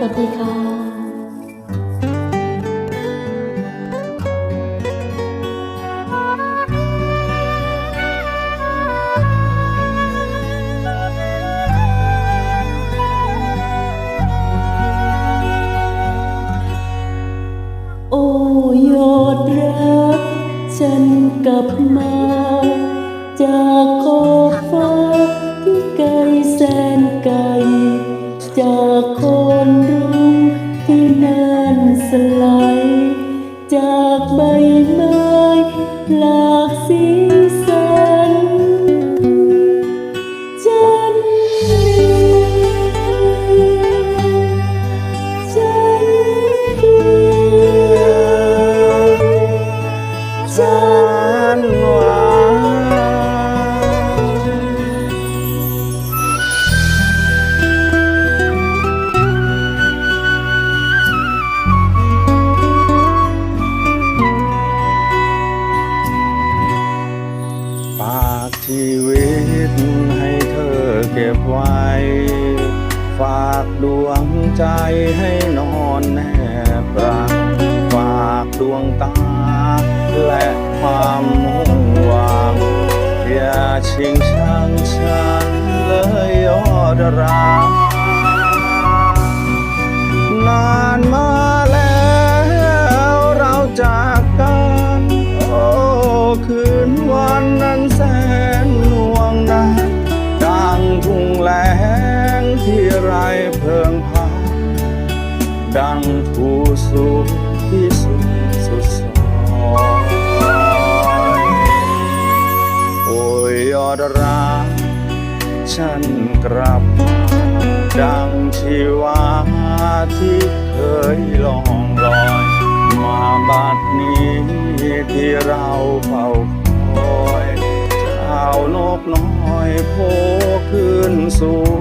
สวัสดีค่ะโอ้ยอดรัก ฉันกลับมา จากขอบฟ้าที่ไกลแสน จันหวานฝากชีวิตให้เธอเก็บไว้ ฝากดวงใจให้นอนแนบรัก ฝากดวงตา นะดังทุ่งแหลงที่ไรเพิงพักดังผู้สูงที่สุดสุดซอยโอ้ยยอดรักฉัน ครับ ดังชีวาที่เคยล่องลอย มาบัดนี้ที่เราเฝ้าคอยเจ้านกน้อยโผล่ขึ้นสู่